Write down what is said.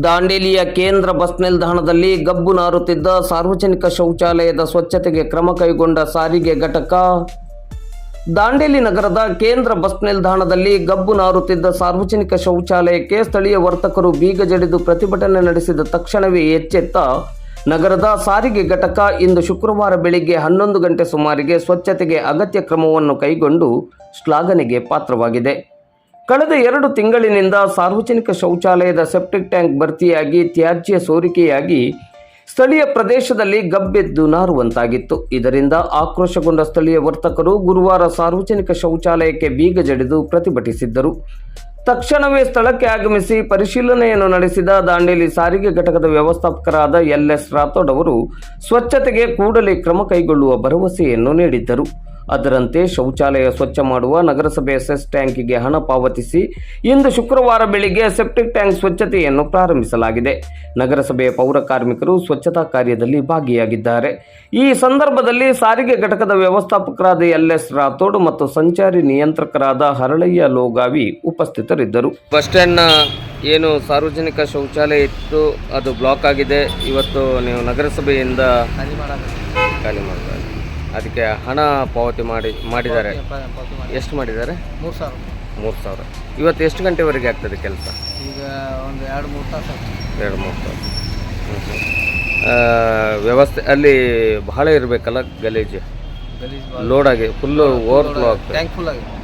ದಾಂಡೇಲಿಯ ಕೇಂದ್ರ ಬಸ್ ನಿಲ್ದಾಣದಲ್ಲಿ ಗಬ್ಬು ನಾರುತ್ತಿದ್ದ ಸಾರ್ವಜನಿಕ ಶೌಚಾಲಯದ ಸ್ವಚ್ಛತೆಗೆ ಕ್ರಮ ಕೈಗೊಂಡ ಸಾರಿಗೆ ಘಟಕ. ದಾಂಡೇಲಿ ನಗರದ ಕೇಂದ್ರ ಬಸ್ ನಿಲ್ದಾಣದಲ್ಲಿ ಗಬ್ಬು ನಾರುತ್ತಿದ್ದ ಸಾರ್ವಜನಿಕ ಶೌಚಾಲಯಕ್ಕೆ ಸ್ಥಳೀಯ ವರ್ತಕರು ಬೀಗ ಜಡಿದು ಪ್ರತಿಭಟನೆ ನಡೆಸಿದ ತಕ್ಷಣವೇ ಎಚ್ಚೆತ್ತ ನಗರದ ಸಾರಿಗೆ ಘಟಕ ಇಂದು ಶುಕ್ರವಾರ ಬೆಳಿಗ್ಗೆ ಹನ್ನೊಂದು ಗಂಟೆ ಸುಮಾರಿಗೆ ಸ್ವಚ್ಛತೆಗೆ ಅಗತ್ಯ ಕ್ರಮವನ್ನು ಕೈಗೊಂಡು ಶ್ಲಾಘನೆಗೆ ಪಾತ್ರವಾಗಿದೆ. ಕಳೆದ ಎರಡು ತಿಂಗಳಿನಿಂದ ಸಾರ್ವಜನಿಕ ಶೌಚಾಲಯದ ಸೆಪ್ಟಿಕ್ ಟ್ಯಾಂಕ್ ಭರ್ತಿಯಾಗಿ ತ್ಯಾಜ್ಯ ಸೋರಿಕೆಯಾಗಿ ಸ್ಥಳೀಯ ಪ್ರದೇಶದಲ್ಲಿ ಗಬ್ಬೆದ್ದು ನಾರುವಂತಾಗಿತ್ತು. ಇದರಿಂದ ಆಕ್ರೋಶಗೊಂಡ ಸ್ಥಳೀಯ ವರ್ತಕರು ಗುರುವಾರ ಸಾರ್ವಜನಿಕ ಶೌಚಾಲಯಕ್ಕೆ ಬೀಗ ಜಡಿದು ಪ್ರತಿಭಟಿಸಿದ್ದರು. ತಕ್ಷಣವೇ ಸ್ಥಳಕ್ಕೆ ಆಗಮಿಸಿ ಪರಿಶೀಲನೆಯನ್ನು ನಡೆಸಿದ ದಾಂಡೇಲಿ ಸಾರಿಗೆ ಘಟಕದ ವ್ಯವಸ್ಥಾಪಕರಾದ ಎಲ್ ಎಸ್ ರಾಥೋಡ್ ಅವರು ಸ್ವಚ್ಛತೆಗೆ ಕೂಡಲೇ ಕ್ರಮ ಕೈಗೊಳ್ಳುವ ಭರವಸೆಯನ್ನು ನೀಡಿದ್ದರು. ಅದರಂತೆ ಶೌಚಾಲಯ ಸ್ವಚ್ಛ ಮಾಡುವ ನಗರಸಭೆ ಸೆಸ್ ಟ್ಯಾಂಕಿಗೆ ಹಣ ಪಾವತಿಸಿ ಇಂದು ಶುಕ್ರವಾರ ಬೆಳಿಗ್ಗೆ ಸೆಪ್ಟಿಕ್ ಟ್ಯಾಂಕ್ ಸ್ವಚ್ಛತೆಯನ್ನು ಪ್ರಾರಂಭಿಸಲಾಗಿದೆ. ನಗರಸಭೆಯ ಪೌರ ಕಾರ್ಮಿಕರು ಸ್ವಚ್ಛತಾ ಕಾರ್ಯದಲ್ಲಿ ಭಾಗಿಯಾಗಿದ್ದಾರೆ. ಈ ಸಂದರ್ಭದಲ್ಲಿ ಸಾರಿಗೆ ಘಟಕದ ವ್ಯವಸ್ಥಾಪಕರಾದ ಎಲ್ ಎಸ್ ರಾಥೋಡ್ ಮತ್ತು ಸಂಚಾರಿ ನಿಯಂತ್ರಕರಾದ ಹರಳಯ್ಯ ಲೋಗಾವಿ ಉಪಸ್ಥಿತರಿದ್ದರು. ಬಸ್ ಸ್ಟ್ಯಾಂಡ್ನ ಏನು ಸಾರ್ವಜನಿಕ ಶೌಚಾಲಯ ಇತ್ತು, ಅದು ಬ್ಲಾಕ್ ಆಗಿದೆ. ಇವತ್ತು ನೀವು ನಗರಸಭೆಯಿಂದ ಖಾಲಿ ಅದಕ್ಕೆ ಹಣ ಪಾವತಿ ಮಾಡಿ ಮಾಡಿದ್ದಾರೆ. ಎಷ್ಟು ಮಾಡಿದ್ದಾರೆ? ಮೂರು ಸಾವಿರ. ಮೂರು ಸಾವಿರ. ಇವತ್ತು ಎಷ್ಟು ಗಂಟೆವರೆಗೆ ಆಗ್ತದೆ ಕೆಲಸ? ಈಗ ಒಂದು ಎರಡು ಮೂರು ತಾಸು. ಎರಡು ಮೂರು. ಆ, ವ್ಯವಸ್ಥೆ ಅಲ್ಲಿ ಬಹಳ ಇರಬೇಕಲ್ಲ ಗಲೀಜು? ಲೋಡಾಗಿ ಭಾಳ. ಲೋಡ್ ಆಗಿ ಫುಲ್ಲು ಓವರ್ಫ್ಲೋ ಆಗ್ತದೆ. ಟ್ಯಾಂಕ್ ಫುಲ್ ಆಗಿದೆ